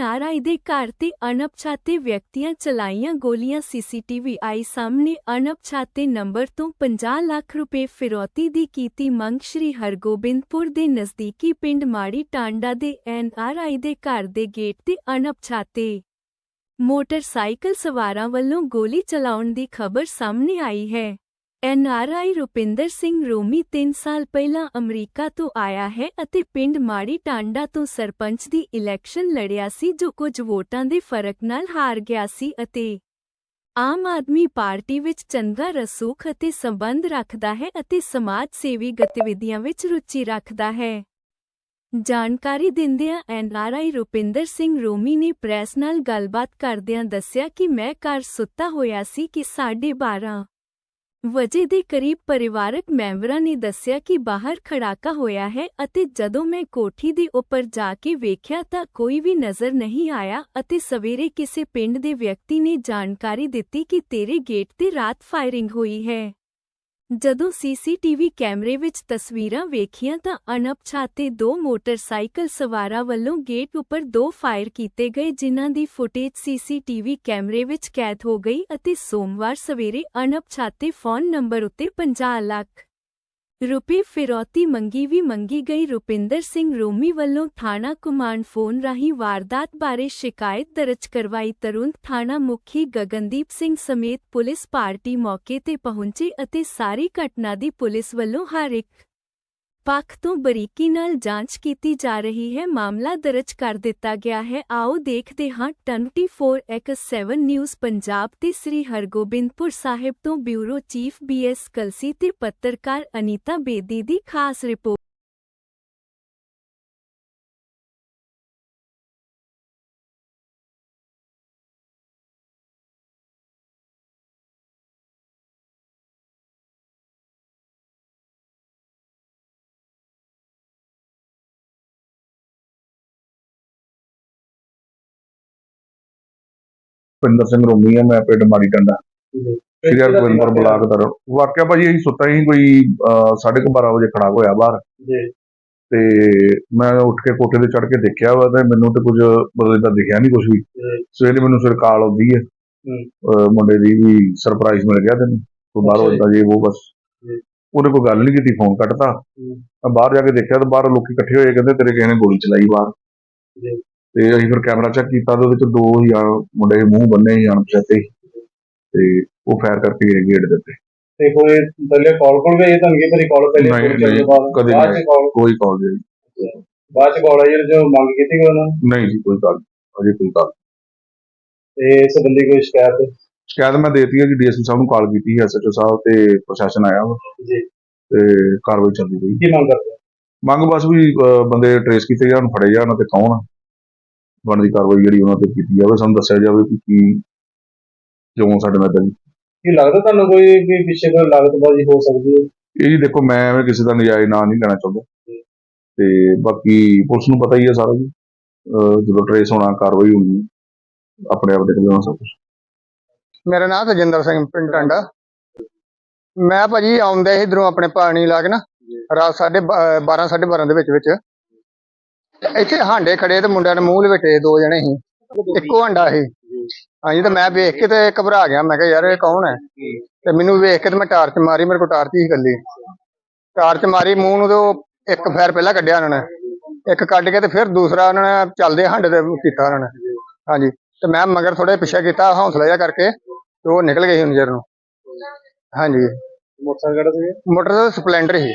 NRI ਦੇ ਘਰ ਤੇ ਅਣਪਛਾਤੇ ਵਿਅਕਤੀਆਂ ਚਲਾਈਆਂ ਗੋਲੀਆਂ ਸੀਸੀਟੀਵੀ ਆਈ ਸਾਹਮਣੇ ਅਣਪਛਾਤੇ ਨੰਬਰ ਤੋਂ 50 ਲੱਖ ਰੁਪਏ ਫਿਰੌਤੀ ਦੀ ਕੀਤੀ ਮੰਗ ਸ਼੍ਰੀ ਹਰਗੋਬਿੰਦਪੁਰ ਦੇ ਨਜ਼ਦੀਕੀ ਪਿੰਡ ਮਾੜੀ ਟਾਂਡਾ ਦੇ ਐਨਆਰਆਈ ਦੇ ਘਰ ਦੇ ਗੇਟ ਤੇ ਅਣਪਛਾਤੇ ਮੋਟਰਸਾਈਕਲ ਸਵਾਰਾਂ ਵੱਲੋਂ ਗੋਲੀ ਚਲਾਉਣ ਦੀ ਖਬਰ ਸਾਹਮਣੇ ਆਈ ਹੈ। ਐਨਆਰਆਈ ਰੁਪਿੰਦਰ ਸਿੰਘ ਰੋਮੀ 3 ਸਾਲ ਪਹਿਲਾਂ ਅਮਰੀਕਾ ਤੋਂ ਆਇਆ ਹੈ ਅਤੇ ਪਿੰਡ ਮਾੜੀ ਟਾਂਡਾ ਤੋਂ ਸਰਪੰਚ ਦੀ ਇਲੈਕਸ਼ਨ ਲੜਿਆ ਸੀ ਜੋ ਕੁਝ ਵੋਟਾਂ ਦੇ ਫ਼ਰਕ ਨਾਲ ਹਾਰ ਗਿਆ ਸੀ ਅਤੇ ਆਮ ਆਦਮੀ ਪਾਰਟੀ ਵਿੱਚ ਚੰਗਾ ਰਸੂਖ ਅਤੇ ਸੰਬੰਧ ਰੱਖਦਾ ਹੈ ਅਤੇ ਸਮਾਜ ਸੇਵੀ ਗਤੀਵਿਧੀਆਂ ਵਿੱਚ ਰੁਚੀ ਰੱਖਦਾ ਹੈ। ਜਾਣਕਾਰੀ ਦਿੰਦਿਆਂ ਐਨਆਰਆਈ ਰੁਪਿੰਦਰ ਸਿੰਘ ਰੋਮੀ ਨੇ ਪ੍ਰੈਸ ਨਾਲ ਗੱਲਬਾਤ ਕਰਦਿਆਂ ਦੱਸਿਆ ਕਿ ਮੈਂ ਘਰ ਸੁੱਤਾ ਹੋਇਆ ਸੀ ਕਿ 12:30 ਵਜੇ ਦੇ ਕਰੀਬ ਪਰਿਵਾਰਕ ਮੈਂਬਰਾਂ ਨੇ ਦੱਸਿਆ ਕਿ ਬਾਹਰ ਖੜਾਕਾ ਹੋਇਆ ਹੈ ਅਤੇ ਜਦੋਂ ਮੈਂ ਕੋਠੀ ਦੇ ਉੱਪਰ ਜਾ ਕੇ ਵੇਖਿਆ ਤਾਂ ਕੋਈ ਵੀ ਨਜ਼ਰ ਨਹੀਂ ਆਇਆ ਅਤੇ ਸਵੇਰੇ ਕਿਸੇ ਪਿੰਡ ਦੇ ਵਿਅਕਤੀ ਨੇ ਜਾਣਕਾਰੀ ਦਿੱਤੀ ਕਿ ਤੇਰੇ ਗੇਟ ਤੇ ਰਾਤ ਫਾਇਰਿੰਗ ਹੋਈ ਹੈ। ਜਦੋਂ ਸੀਸੀਟੀਵੀ ਕੈਮਰੇ ਵਿੱਚ ਤਸਵੀਰਾਂ ਵੇਖੀਆਂ ਤਾਂ ਅਣਪਛਾਤੇ ਦੋ ਮੋਟਰਸਾਈਕਲ ਸਵਾਰਾਂ ਵੱਲੋਂ ਗੇਟ ਉੱਪਰ ਦੋ ਫਾਇਰ ਕੀਤੇ ਗਏ, ਜਿਨ੍ਹਾਂ ਦੀ ਫੁਟੇਜ ਸੀਸੀਟੀਵੀ ਕੈਮਰੇ ਵਿੱਚ ਕੈਦ ਹੋ ਗਈ ਅਤੇ ਸੋਮਵਾਰ ਸਵੇਰੇ ਅਣਪਛਾਤੇ ਫੋਨ ਨੰਬਰ ਉੱਤੇ 50 ਲੱਖ ਰੁਪਏ ਫਿਰੌਤੀ ਮੰਗੀ ਵੀ ਮੰਗੀ ਗਈ। ਰੁਪਿੰਦਰ ਸਿੰਘ ਰੋਮੀ ਵੱਲੋਂ ਥਾਣਾ ਕਮਾਂਡ ਫੋਨ ਰਾਹੀਂ ਵਾਰਦਾਤ ਬਾਰੇ ਸ਼ਿਕਾਇਤ ਦਰਜ ਕਰਵਾਈ। ਤੁਰੰਤ ਥਾਣਾ ਮੁਖੀ ਗਗਨਦੀਪ ਸਿੰਘ ਸਮੇਤ ਪੁਲਿਸ ਪਾਰਟੀ ਮੌਕੇ ਤੇ ਪਹੁੰਚੀ ਅਤੇ ਸਾਰੀ ਘਟਨਾ ਦੀ ਪੁਲਿਸ ਵੱਲੋਂ ਹਰ ਇੱਕ ਪੱਖ ਤੋਂ ਬਰੀਕੀ ਨਾਲ ਜਾਂਚ ਕੀਤੀ ਜਾ ਰਹੀ ਹੈ। ਮਾਮਲਾ ਦਰਜ ਕਰ ਦਿੱਤਾ ਗਿਆ ਹੈ। ਆਓ ਦੇਖਦੇ ਹਾਂ। 24x7 ਨਿਊਜ਼ ਪੰਜਾਬ ਤੇ ਸ੍ਰੀ ਹਰਗੋਬਿੰਦਪੁਰ ਸਾਹਿਬ ਤੋਂ ਬਿਊਰੋ ਚੀਫ ਬੀਐਸ ਕਲਸੀ ਤੇ ਪੱਤਰਕਾਰ ਅਨੀਤਾ ਬੇਦੀ ਦੀ ਖਾਸ ਰਿਪੋਰਟ ਭਿੰਦਰ ਸਿੰਘ ਰੋਮੀ ਆ ਮੈਂ ਪਿੰਡ ਮਾੜੀ ਟੰਡਾ ਸ੍ਰੀ ਹਰਗੋਬਿੰਦਪੁਰ ਬਲਾਕ ਦਾ ਵਾਕਿਆ ਭਾਜੀ ਅਸੀਂ ਸੁੱਤਾ ਹੀ ਕੋਈ 12:30 ਵਜੇ ਖੜਾ ਹੋਇਆ ਬਾਹਰ। ਜੀ। ਤੇ ਮੈਂ ਉੱਠ ਕੇ ਕੋਠੇ ਤੇ ਚੜ ਕੇ ਦੇਖਿਆ ਵਾ ਤੇ ਮੈਨੂੰ ਤੇ ਕੁਝ ਮਤਲਬ ਦਾ ਦਿਖਿਆ ਨਹੀਂ ਕੁਝ ਵੀ। ਸਵੇਰੇ ਮੈਨੂੰ ਫਿਰ ਕਾਲ ਆਉਂਦੀ ਹੈ। ਮੁੰਡੇ ਦੀ ਵੀ ਸਰਪ੍ਰਾਈਜ਼ ਮਿਲ ਗਿਆ ਤੈਨੂੰ। ਤੂੰ ਬਾਹਰੋਂ। ਇਦਾਂ ਜੇ। ਉਹ ਬਸ। ਉਹਨੇ ਕੋਈ ਗੱਲ ਨਹੀਂ ਕੀਤੀ ਫੋਨ ਕੱਟਤਾ। ਮੈਂ ਬਾਹਰ ਜਾ ਕੇ ਦੇਖਿਆ ਤਾਂ ਬਾਹਰ ਲੋਕੀ ਇਕੱਠੇ ਹੋਏ ਕਹਿੰਦੇ ਤੇਰੇ ਕਿਸੇ ਨੇ ਗੋਲੀ ਚਲਾਈ ਬਾਹਰ। ਤੇ ਅਸੀਂ ਫਿਰ ਕੈਮਰਾ ਚੈੱਕ ਕੀਤਾ ਤੇ ਉਹਦੇ ਚ ਦੋ ਹੀ ਆ ਮੁੰਡੇ ਮੂੰਹ ਬੰਨੇ ਹੀ ਅਣਪਛਾਤੇ। ਤੇ ਉਹ ਫਾਇਰ ਕਰਕੇ ਗਏ ਗੇਟ ਦੇ ਉੱਤੇ। ਤੇ ਕੋਈ ਪਹਿਲੇ ਕਾਲ ਕੋਲ ਗਈ ਤੁਹਾਨੂੰ ਕੀ ਮੇਰੀ ਕਾਲ ਪਹਿਲੇ ਨਹੀਂ, ਕੋਲ ਤੋਂ ਕਦੇ ਨਹੀਂ। ਕਾਲ ਕੋਈ ਕਾਲ ਨਹੀਂ ਬਾਅਦ ਚ ਕਾਲ ਆਈ ਜੋ ਮੰਗ ਕੀਤੀ ਉਹਨਾਂ ਨੇ? ਨਹੀਂ ਜੀ ਕੋਈ ਗੱਲ ਅਜੇ ਕੋਈ ਗੱਲ ਤੇ ਇਸ ਸੰਬੰਧੀ ਕੋਈ ਸ਼ਿਕਾਇਤ? ਸ਼ਿਕਾਇਤ ਮੈਂ ਦੇਤੀ ਹੈ ਜੀ ਡੀਐਸਪੀ ਸਾਹਿਬ ਨੂੰ ਕਾਲ ਕੀਤੀ ਹੈ ਐਸਐਚਓ ਸਾਹਿਬ ਤੇ ਪ੍ਰਸ਼ਾਸਨ ਆਇਆ ਵਾ। ਜੀ। ਤੇ ਕਾਰਵਾਈ ਚੱਲਦੀ ਪਈ। ਕੀ ਮੰਗ ਕਰਦੇ? ਮੰਗ ਬਸ ਵੀ ਬੰਦੇ ਟਰੇਸ ਕੀਤੇ ਜਾਣ ਫੜੇ ਜਾਣ ਤੇ ਕੌਣ ਆ। ਬਣਦੀ ਕਾਰਵਾਈ ਜਿਹੜੀ ਉਹਨਾਂ ਤੇ ਕੀਤੀ ਜਾਵੇ ਸਾਨੂੰ ਦੱਸਿਆ ਜਾਵੇ ਕਿ ਕੀ ਕਿਉਂ ਸਾਡੇ ਨਾਲ ਏਦਾਂ ਦੀ ਕੀ ਲੱਗਦਾ ਤੁਹਾਨੂੰ ਕੋਈ ਵੀ ਪਿੱਛੇ ਕੋਈ ਲਾਗਤਬਾਜ਼ੀ ਹੋ ਸਕਦੀ ਹੈ? ਇਹ ਜੀ ਦੇਖੋ ਮੈਂ ਐਵੇਂ ਕਿਸੇ ਦਾ ਨਜਾਇਜ਼ ਨਾਂ ਨਹੀਂ ਲੈਣਾ ਚਾਹੁੰਦਾ। ਤੇ ਬਾਕੀ ਪੁਲਿਸ ਨੂੰ ਪਤਾ ਹੀ ਹੈ ਸਾਰਾ ਜੀ ਅਹ, ਜਦੋਂ ਟਰੇਸ ਹੋਣਾ ਕਾਰਵਾਈ ਹੋਣੀ ਹੈ। ਆਪਣੇ ਆਪ ਦੇਖ ਲੈਣਾ ਸਭ ਕੁਛ ਮੇਰਾ ਨਾਮ ਤਜਿੰਦਰ ਸਿੰਘ ਪਿੰਡ ਟਾਂਡਾ। ਮੈਂ ਭਾਜੀ ਆਉਂਦਾ ਇਧਰੋਂ ਆਪਣੇ ਪਾਣੀ ਲਾ ਕੇ ਨਾ ਰਾਤ ਸਾਢੇ 12 12:30 ਦੇ ਵਿੱਚ ਵਿੱਚ ਇੱਥੇ ਹਾਂਡੇ ਖੜੇ ਤੇ ਮੁੰਡਿਆਂ ਨੇ ਮੂੰਹ ਲਵੇਟੇ ਦੋ ਜਣੇ ਸੀ। ਇੱਕੋ ਹਾਂਡਾ ਸੀ। ਹਾਂਜੀ ਤੇ ਮੈਂ ਵੇਖ ਕੇ ਤੇ ਘਬਰਾ ਗਿਆ। ਮੈਂ ਕਿਹਾ ਯਾਰ ਇਹ ਕੌਣ ਹੈ? ਤੇ ਮੈਨੂੰ ਵੇਖ ਕੇ ਤੇ ਮੈਂ ਟਾਰਚ ਮਾਰੀ। ਮੇਰੇ ਕੋਲ ਟਾਰਚ ਹੀ ਇਕੱਲੀ। ਟਾਰਚ ਮਾਰੀ ਮੂੰਹ ਨੂੰ ਤੇ ਉਹ ਇੱਕ ਫੈਰ ਪਹਿਲਾਂ ਕੱਢਿਆ ਉਹਨਾਂ ਨੇ। ਇੱਕ ਕੱਢ ਕੇ ਤੇ ਫਿਰ ਦੂਸਰਾ ਉਹਨਾਂ ਨੇ ਚੱਲਦੇ ਹਾਂਡੇ ਤੇ ਕੀਤਾ ਉਹਨਾਂ ਨੇ। ਹਾਂਜੀ ਤੇ ਮੈਂ ਮਗਰ ਥੋੜੇ ਪਿੱਛੇ ਕੀਤਾ ਹੌਸਲਾ ਜਿਹਾ ਕਰਕੇ ਤੇ ਉਹ ਨਿਕਲ ਗਏ ਸੀ ਨਜ਼ਰ ਨੂੰ। ਹਾਂਜੀ। ਮੋਟਰਸਾਈਕਲ ਕਿਹੜਾ ਸੀ? ਮੋਟਰ ਦਾ ਸਪਲੈਂਡਰ ਸੀ।